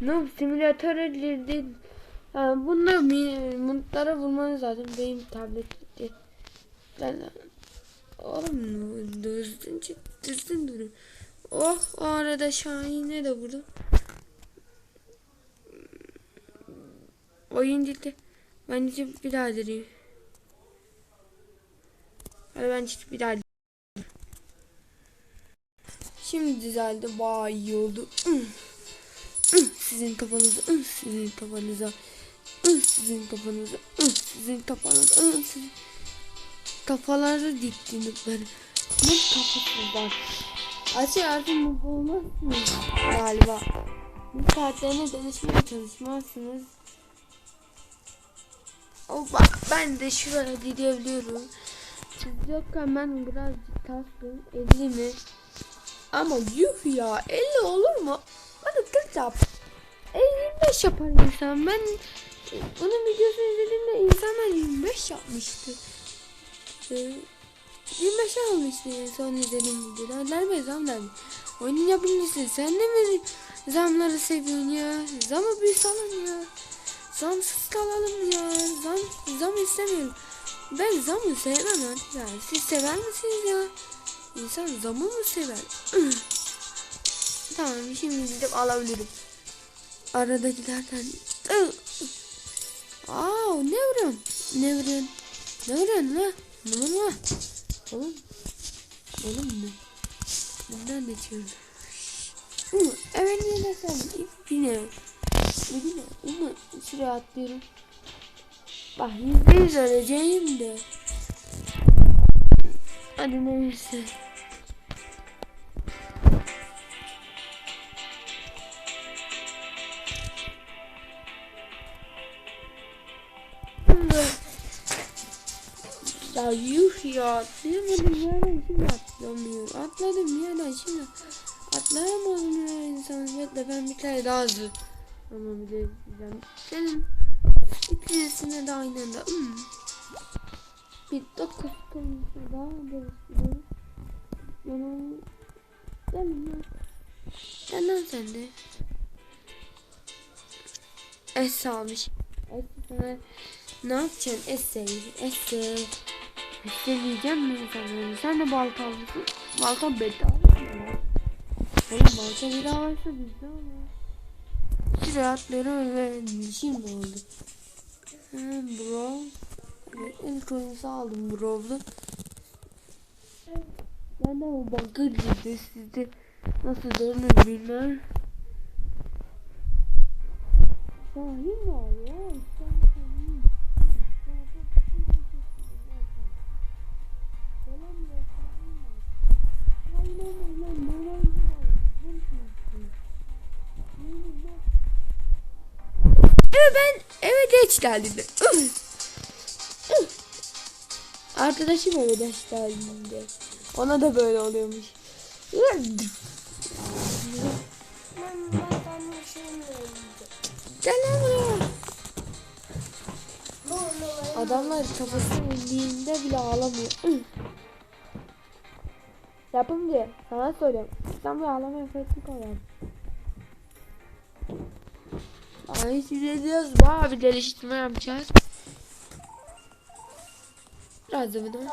Noob simülatörü değil. Yani bunda mi- mutlara vurmanız lazım. Benim tablette. Ben Oğlum düzgün çık düzgün durun. Oh o arada Şahin'e de vurdum. Oyun gitti. Ben gidip bir daha deneyeyim. Hadi ben gidip bir daha Şimdi düzeldi. Vay iyi oldu. Sizin kafanıza, ih, sizin kafanıza, ih, sizin kafanıza, ih, sizin kafanıza, ih, sizin kafaları dikti nukları. Ne kafasızlar. Açı artık mutlu olmazsınız galiba. Bu saatlerine danışmaya çalışmazsınız. O bak ben de şuraya gidebiliyorum. Siz yokken ben birazcık taktım. 50 mi? Ama yuh ya 50 olur mu? Hadi 40 yap. E 25 yapar insan. Ben e, bunun videosunu izlediğimde insanlar 25 yapmıştı. E, 25 almıştı en son izlediğim zam nerede? Oyunun yapımcısı sen de mi zamları seviyorsun ya? Zamı bir salın ya. Zamsız kalalım ya. Zam, zam istemiyorum. Ben zamı sevmem arkadaşlar. Siz sever misiniz ya? İnsan zamı mı sever? tamam şimdi gidip alabilirim. Aradakilerden. Aa ne vuruyorsun? Ne vuruyorsun? Ne vuruyorsun la? Ne vuruyorsun? Oğlum. Oğlum ne? Bundan ne? Hı, evet ne sen? Yine. Yine. Ama şuraya atlıyorum. Bak yüzde yüz öleceğim de. Hadi neyse. Ya yuh ya atlayamadım yerden şimdi atlamıyor. Atladım yerden şimdi atlayamadım ya insan. Bekle ben bir tane daha hızlı. Ama bir de diyeceğim. Senin de aynı anda. Hmm. Bir dokuz konusu daha görüşürüz. Yani gelin ya. Gel lan sen de. Es almış. Es sana ne yapacaksın? Essay. Essay. Essay diyeceğim mi insanlara? Sen de balta almışsın. Balta bedava mı? Oğlum balta bedavaysa bizde ama. Şuraya atlıyorum ve şimdi oldu. Ha, bro. Evet, ilk oyunu aldım brov'lu. Ben de o banka girdi sizde nasıl dönür bilmem. Şahin var ya. Evet ben evet geç geldi. Arkadaşım eve geç geldiğinde. Ona da böyle oluyormuş. Gel lan buraya. Adamlar kafasını indiğinde bile ağlamıyor. Yapımcı sana söylüyorum. Bir ağlama efekti koyalım. Ay size diyoruz bayağı bir geliştirme yapacağız. Biraz da bunu.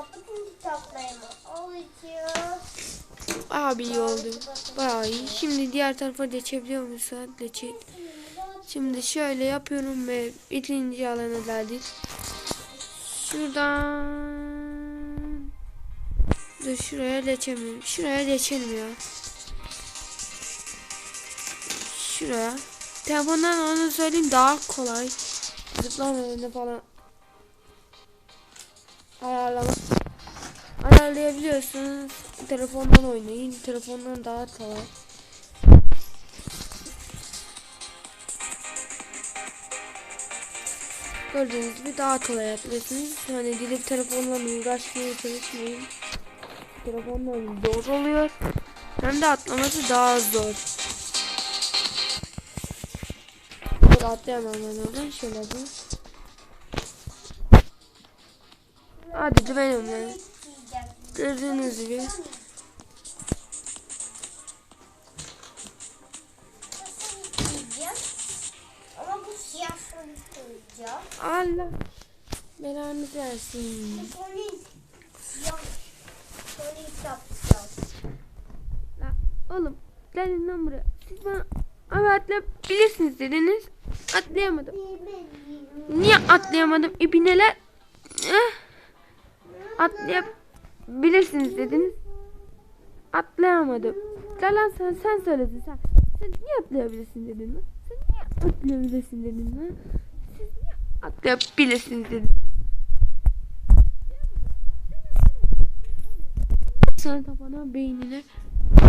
Abi iyi oldu. Bayağı iyi. Şimdi diğer tarafa geçebiliyor musun? Geçelim. Şimdi şöyle yapıyorum ve ikinci alana geldik. Şuradan Dur şuraya geçemiyorum. Şuraya geçelim ya. Şuraya. Telefondan onu söyleyeyim daha kolay. Zıplama önüne falan ayarlama ayarlayabiliyorsunuz. Telefondan oynayın. Telefondan daha kolay. Gördüğünüz gibi daha kolay yapıyorsunuz. Hani gidip telefonla uğraşmaya çalışmayın. Telefonla zor oluyor. Hem de atlaması daha zor. Dur atlayamam ben oradan. Şöyle yapayım. Hadi güvenimle. Gördüğünüz gibi. Allah belanızı versin. La, oğlum gelin lan buraya. Siz bana ama atlayabilirsiniz dediniz. Atlayamadım. Niye atlayamadım ibineler? Eh, atlayabilirsiniz dediniz. Atlayamadım. Lan sen, sen söyledin sen. Sen niye atlayabilirsin dedin lan? Sen niye atlayabilirsin dedin lan? Siz niye atlayabilirsiniz dedin? Sana tapana beynine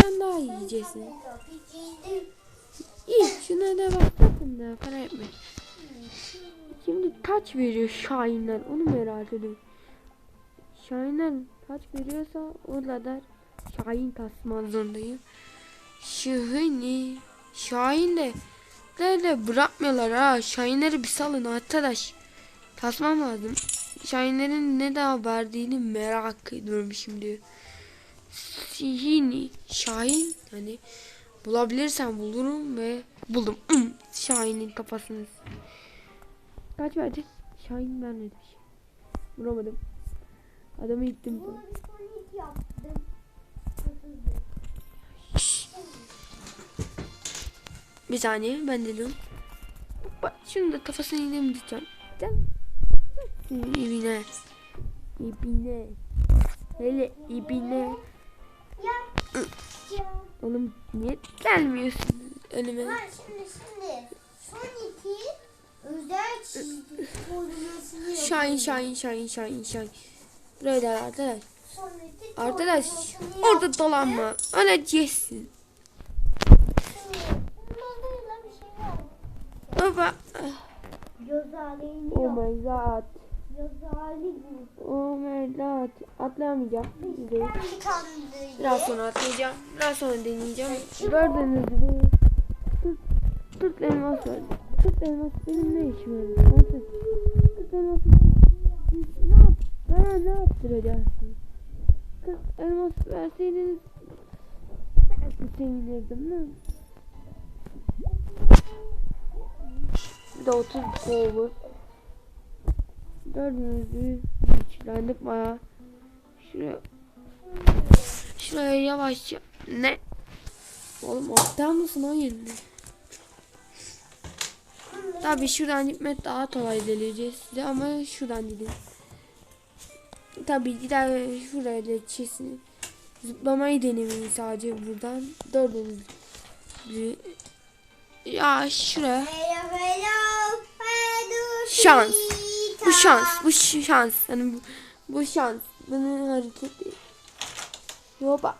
sen daha yiyeceksin. İyi şuna da bak bakın da para etme. Şimdi taç veriyor Şahinler onu merak ediyorum. Şahinler taç veriyorsa o kadar Şahin tasman zorundayım. Şahini Şahin de de bırakmıyorlar ha. Şahinleri bir salın arkadaş. Tasmam lazım. Şahinlerin ne daha verdiğini merak ediyorum şimdi. Şihini Şahin hani bulabilirsem bulurum ve buldum. Şahin'in kafasını. Kaç verdi? Şahin vermedi bir şey. Vuramadım. Adamı yaptım. Bir saniye ben deniyorum. Bak şunu da kafasına indireceğim. Gel. İbine. İbine. Hele ibine. Oğlum niye gelmiyorsun önüme? Ha şimdi şimdi Sonic'i özel çizgi korumasını. Şahin Şahin Şahin Şahin Şahin. Buraya da arkadaş. Arkadaş orada dolanma. Öleceksin. şey. Baba. Göz Oh my god. Oh my god. Atlayamayacağım. Değil. Ben. Biraz sonra atlayacağım. Biraz sonra deneyeceğim. Gördüğünüz gibi. Tut, tut elmas var. Tut elmas benim ne işim var? Tut, tut elmas. Ne yap? Bana ne yaptıracaksın? Tut elmas verseydiniz. Belki sevinirdim lan. Bir de 30 over. Gördüğünüz gibi güçlendik baya. Şuraya Şuraya yavaşça. Ne? Oğlum aptal mısın o yerine? Tabi şuradan gitmek daha kolay deleyeceğiz size ama şuradan gidin. Tabi gider şuraya çizsin. Zıplamayı denemeyin sadece buradan. Dördünüz. Ya şuraya. Hello hello. Hello. Şans. Bu şans. Bu şans. Hani bu, bu şans. Bunun hareket değil. Yoba.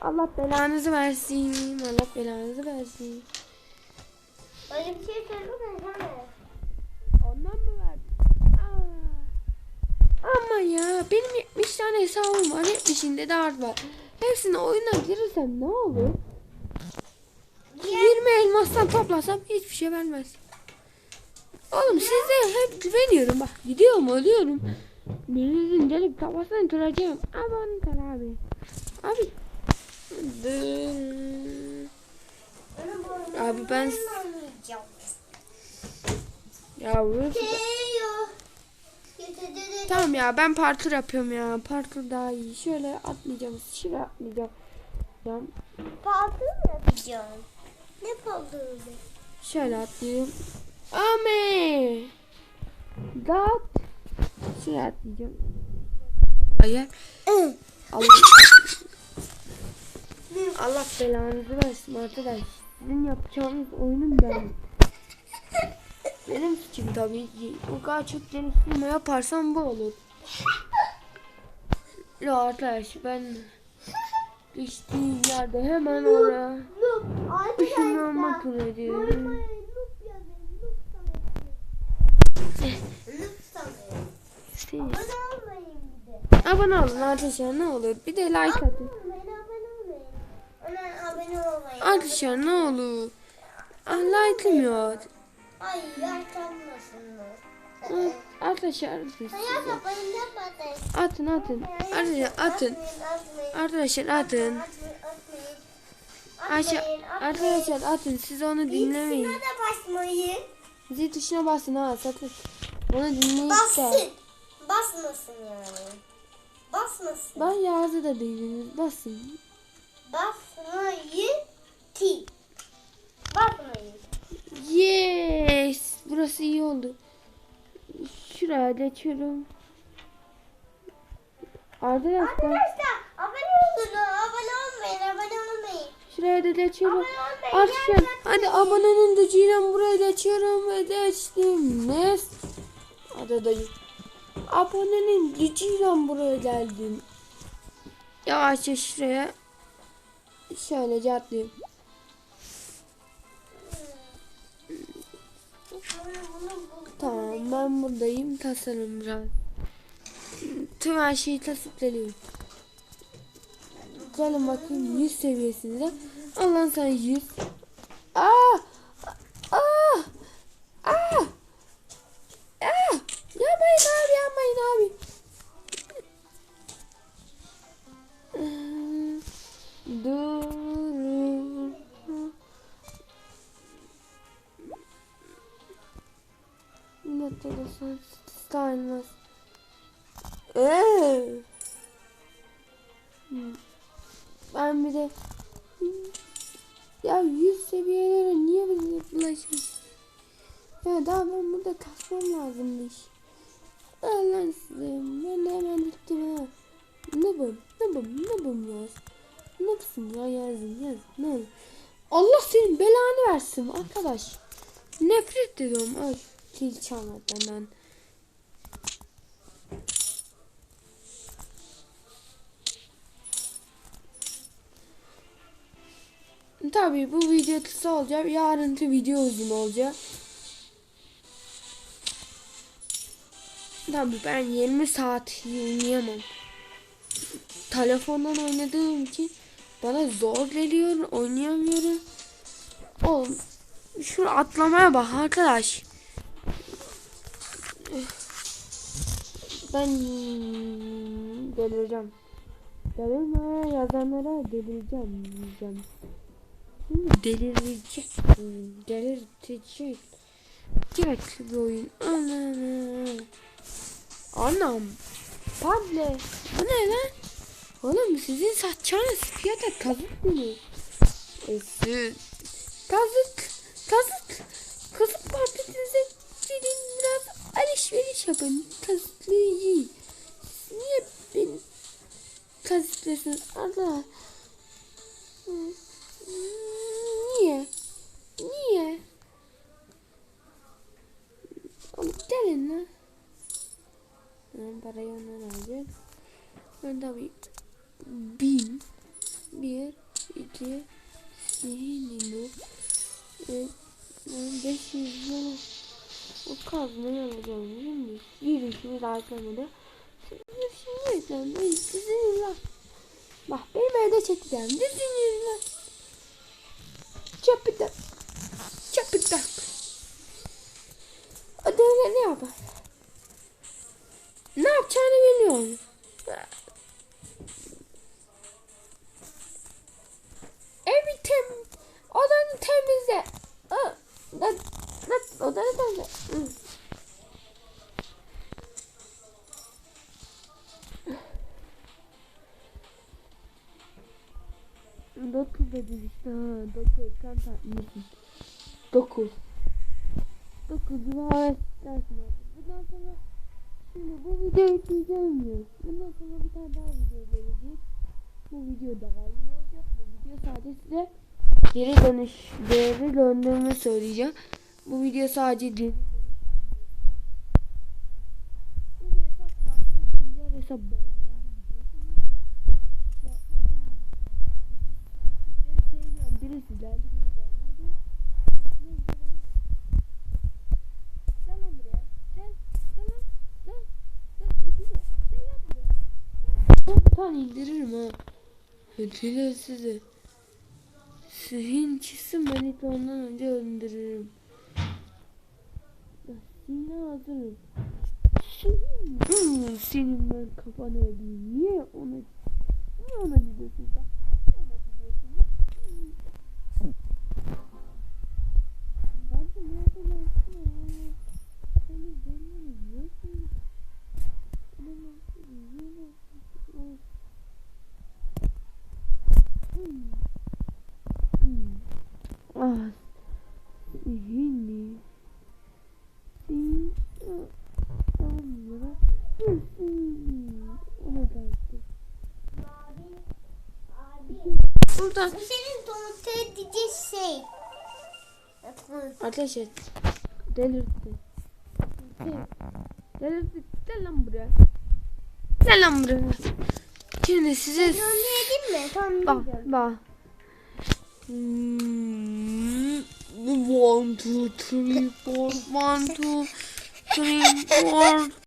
Allah belanızı versin. Allah belanızı versin. Öyle bir şey söyleme. Ondan mı verdin? Aa. Ama ya benim 70 tane hesabım var. 70'inde de art var. Hepsine oyuna girirsem ne olur? 20 elmastan toplasam hiçbir şey vermez. Oğlum size hep güveniyorum bak. Gidiyorum ölüyorum. Birinizin gelip kafasını kıracağım. Onu kır abi. Abi. Dı- Abi ben- Ya burası da- Tamam ya ben parkur yapıyorum ya. Parkur daha iyi. Şöyle atlayacağım. Şuraya atlayacağım. Ya, Paltı mı yapacaksın? Ne paltı Şöyle atlıyorum. Ame. Dot. Şuraya atlayacağım. Hayır. Allah. Allah belanızı versin arkadaş. Sizin yapacağınız oyunun ben. Benim suçum tabii ki. O kadar çok geliştirme yaparsam bu olur. Ya arkadaş ben düştüğüm yerde hemen oraya ışınlanma kılıyorum. Siz abone olun arkadaşlar ne olur. Bir de like atın. Arkadaşlar ne olur. Ah like'lamıyor. Ay yaşlanmasınlar. Ah, Arkadaşlar atın atın. Arkadaşlar atın. Arkadaşlar atın. Arkadaşlar atın siz onu dinlemeyin. Zil tuşuna basın ha sakın. Onu dinleyin Bassın. De. Basmasın yani. Basmasın. Ben yazı da duydunuz. Basın. Basmayı ti. Basmayı. Yes. Burası iyi oldu. Şuraya geçiyorum. Arkadaşlar Arkadaşlar abone olun. Abone olmayın. Abone olmayın. şuraya da geçiyorum. Arkadaşlar hadi abonenin gücüyle buraya geçiyorum ve geçtim. Ne? Hadi dayı. Abonenin gücüyle buraya geldim. Yavaşça şuraya. Şöylece atlayayım. Tamam ben buradayım. Tasarım biraz. Tüm her şeyi tasarlıyorum. Gelin bakayım 100 seviyesinde. Allah'ın sen 100. Aa! Aa! Aa! Aa! Yapmayın abi yapmayın abi. Dur. Ne telefon styles. Eee. Ben bir de ya 100 seviyelere niye böyle bulaşmış? Ya daha ben burada kasmam lazımmış. Allah size. Ben hemen gittim ha. Ne bu? Ne bu? Ne bu yaz? Yapsın ya yazın yaz. Olur. Allah senin belanı versin arkadaş. Nefret ediyorum. Ay zil çalmadan ben. Tabii bu video kısa olacak. Yarınki video uzun olacak. Tabii ben 20 saat oynayamam. Telefondan oynadığım için bana zor geliyor. Oynayamıyorum. Oğlum şu atlamaya bak arkadaş. Ben delireceğim. Delirme yazanlara delireceğim diyeceğim. Delirecek. Delirtecek. Gerekli bir oyun. Anam. Anam. Pable. Bu ne lan? Oğlum sizin satacağınız fiyata kazık mı? E, siz- Kazık. Kazık. Kazık marketinize gidin biraz alışveriş yapın. Kazıklı yiyin. Niye beni kazıklıyorsunuz? Allah. Hı. Niye? Niye? Oğlum gelin lan. Ben parayı ondan alacağım. Ben tabii bin, bir, iki, sinir, e, beş yüz lira. O kazmayı alacağım şimdi. Bir işimiz arkamadı. Şimdi şimdi ben sizin lan. Bak benim evde çekeceğim. Düzgün lan. Çapıda. Çapıda. Ödevle ne yapar? Ne yapacağını bilmiyorum. Dokuz dedi işte ha. Dokuz. Sen tatlısın. Dokuz. Dokuz. Cuma dersin abi. Bundan sonra şimdi bu videoyu izleyeceğim diyor. Bundan sonra bir tane daha video gelecek. Bu video daha iyi olacak. Bu video sadece size geri dönüş değeri döndüğümü söyleyeceğim. Bu video sadece geri dönüş. Bu bir hesap hesap beğendim diyorsunuz. Yapmadım. Sizleri sevmiyorum. Birisi geldi beni beğenmedi. Ne bir de bana ver. Gel lan buraya. Gel. Gel lan. Gel. Gel. İpini. Gel lan tane indiririm ha. Ödüle sizi. Sizin çizsin beni de ondan önce öldürürüm. Sine hazırım. Senin, Hmm, senin ben kafanı ödeyeyim. Niye ona, niye ona gidiyorsun sen? Niye ona gidiyorsun lan? Hmm. Ben de nereden alsın Ah. Yeni. Sin. Sonra. O ne derdi? Buradan Bu senin domuzu dediğin şey. ateş et. Delirtti. Delirtti. Gel lan buraya. Gel lan buraya. Şimdi size Onu yedin mi? Tamam bak bak. Hmm, One, two, three, four, one, two, three, four,